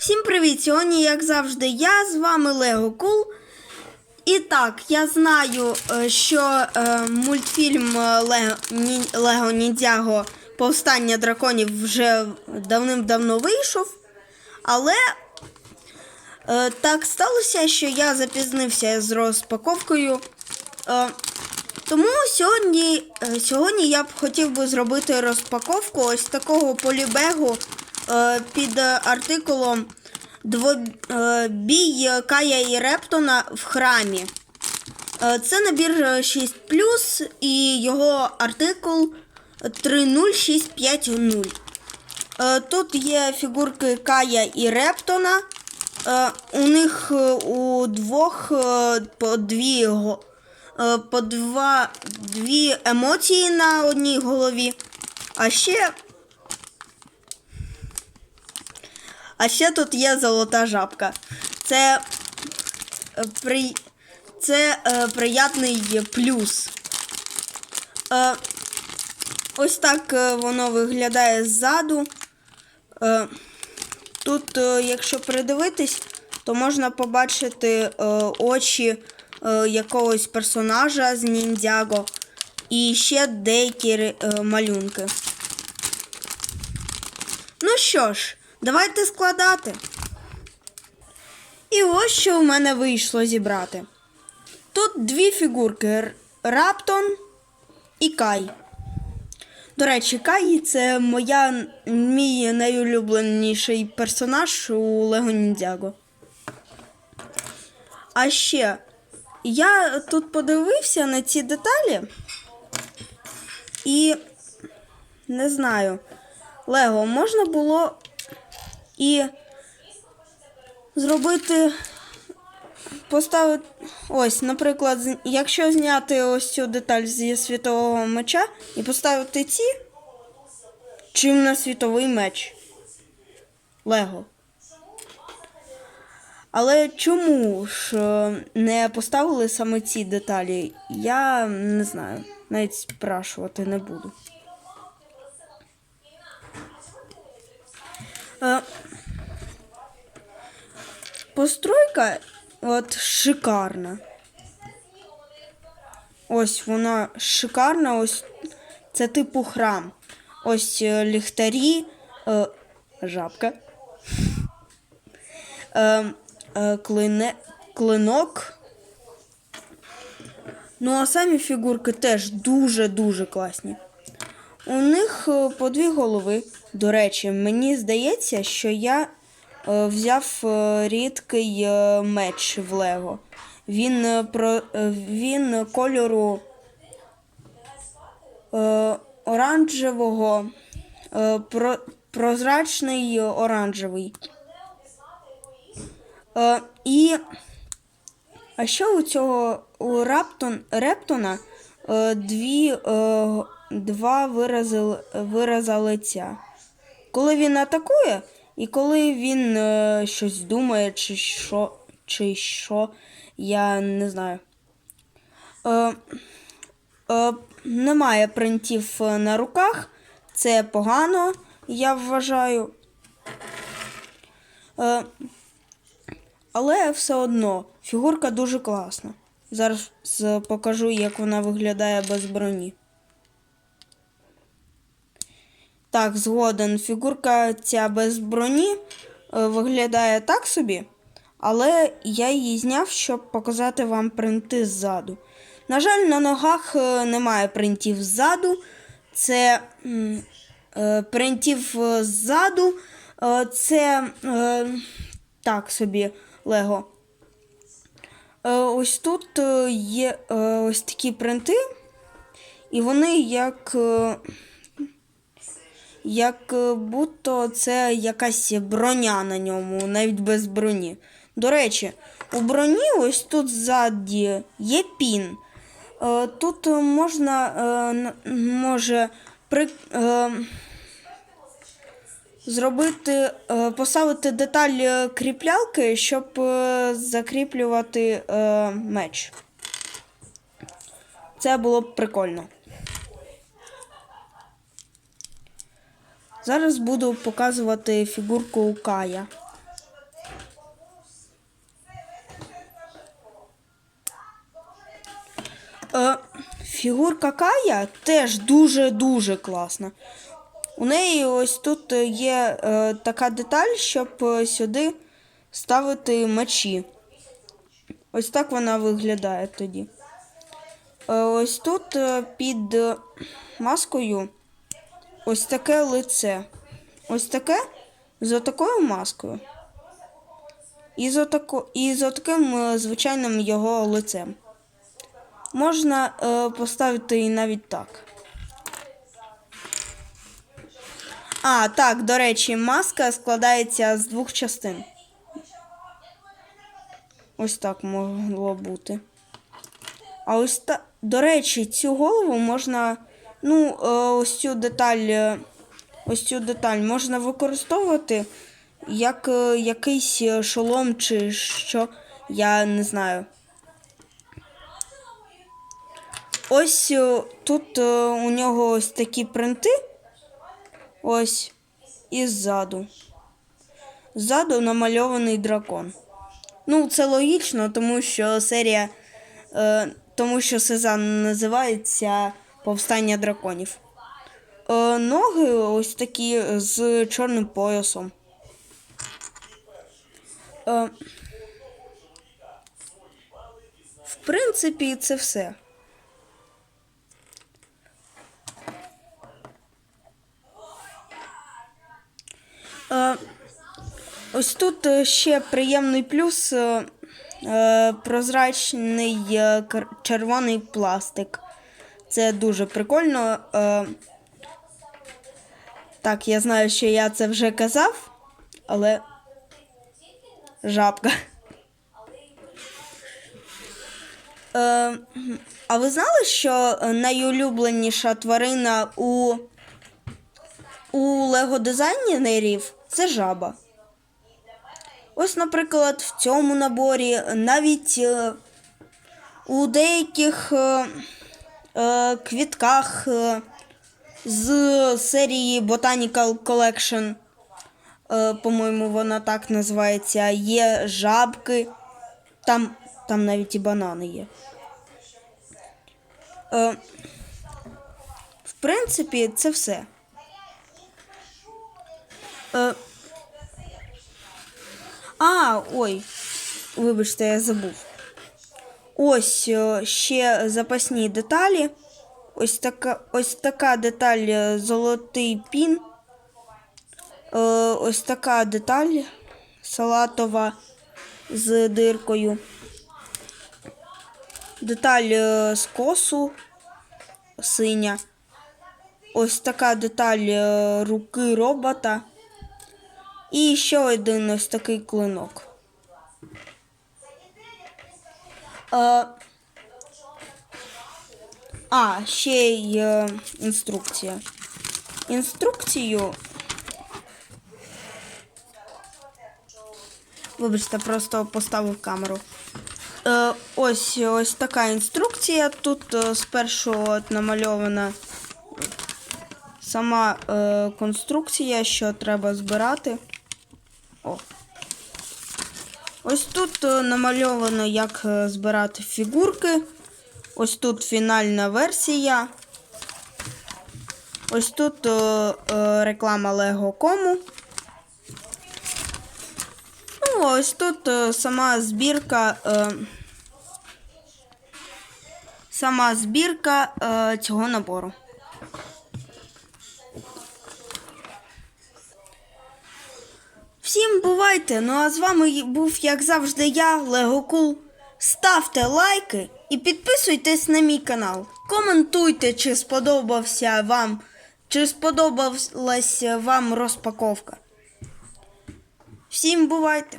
Всім привіт! Сьогодні, як завжди, я з вами Лего Кул. І так, я знаю, е, що е, мультфільм е, Лего, Ні, Ніндзяго Повстання драконів вже давним-давно вийшов. Але так сталося, що я запізнився з розпаковкою. Тому сьогодні, сьогодні я б хотів би зробити розпаковку ось такого полібегу під е, артикулом Двобій Кая і Рептона в храмі. Е, Це набір е, 6 і його артикул 30650. Е, Тут є фігурки Кая і Рептона. Е, У них е, у двох е, по дві, е, по два, дві емоції на одній голові. А ще. А ще тут є золота жабка. Це, е, при... Це е, приятний плюс. Е, ось так е, воно виглядає ззаду. Е, тут, е, якщо придивитись, то можна побачити очі якогось персонажа з ніндзяго і ще деякі малюнки. Ну що ж, давайте складати. І ось що в мене вийшло зібрати. Тут дві фігурки Раптон і Кай. До речі, Кай це моя, мій найулюбленіший персонаж у Лего Ніндзяго. А ще я тут подивився на ці деталі і не знаю, Лего можна було і зробити поставити. Ось, наприклад, якщо зняти ось цю деталь зі світового меча і поставити ці, чим на світовий меч. Лего. Але чому ж е, не поставили саме ці деталі? Я не знаю. Навіть спрашувати не буду. Постройка от шикарна. Ось вона шикарна, ось це типу храм. Ось е, ліхтарі, е, жабка. Е, е, клине, клинок. Ну, а самі фігурки теж дуже-дуже класні. У них е, по дві голови. До речі, мені здається, що я е, взяв е, рідкий е, меч в Лего. Він, про, він кольору оранжевого, про, прозрачний оранжевий. І а що у цього у Раптон, Рептона дві, два вирази, вираза лиця. Коли він атакує, і коли він е, щось думає, чи що, чи що, я не знаю. Е, е, немає принтів е, на руках. Це погано, я вважаю. Е, але все одно фігурка дуже класна. Зараз покажу, як вона виглядає без броні. Так, згоден. Фігурка ця без броні е, виглядає так собі, але я її зняв, щоб показати вам принти ззаду. На жаль, на ногах е, немає принтів ззаду. Це е, принтів ззаду. Це так собі Лего. Ось тут є ось такі принти, і вони як. Як е, будто це якась броня на ньому, навіть без броні. До речі, у броні ось тут ззаді є пін. Е, Тут можна е, може при, зробити, поставити деталь кріплялки, щоб закріплювати меч. Це було б прикольно. Зараз буду показувати фігурку Кая. Е, Фігурка Кая теж дуже-дуже класна. У неї ось тут є е, така деталь, щоб е, сюди ставити мечі. Ось так вона виглядає тоді. Е, Ось тут е, під маскою ось таке лице. Ось таке з такою маскою. І з, отако, і з таким е, звичайним його лицем. Можна е, поставити і навіть так. А, так, до речі, маска складається з двох частин. Ось так могло бути. А ось та. До речі, цю голову можна. Ну, е, ось цю деталь. е, Ось цю деталь можна використовувати як е, якийсь шолом чи що. Я не знаю. Ось тут у нього ось такі принти. Ось. І ззаду. Ззаду намальований дракон. Ну, це логічно, тому що серія. Тому що сезон називається Повстання драконів. Е, ноги ось такі з чорним поясом. Е, в принципі, це все. Е, ось тут е, ще приємний плюс е, е, прозрачний червоний пластик. Це дуже прикольно. Е, так, я знаю, що я це вже казав, але жабка. Е, а ви знали, що найулюбленіша тварина у, у Лего дизайнерів це жаба? Ось, наприклад, в цьому наборі навіть е, у деяких квітках е, з серії Botanical Collection, е, по-моєму, вона так називається, є жабки, там, там навіть і банани є. Е, в принципі, це все. Е, а, ой, вибачте, я забув. Ось е, ще запасні деталі. Ось така, ось така деталь е, золотий пін. Е, ось така деталь салатова з диркою. Деталь з косу синя. Ось така деталь руки робота. І ще один ось такий клинок. А, ще й е, інструкція. Інструкцію. Вибачте, просто поставив камеру. Е, ось ось така інструкція. Тут е, спершу от намальована сама е, конструкція, що треба збирати. О. Ось тут е, намальовано, як е, збирати фігурки. Ось тут фінальна версія. Ось тут е, реклама Lego.com. Ну, ось тут сама збірка. Сама збірка цього набору. Всім бувайте! Ну а з вами був, як завжди, я, Легокул. Ставте лайки і підписуйтесь на мій канал. Коментуйте, чи сподобався вам, чи сподобалась вам розпаковка. Всім бувайте!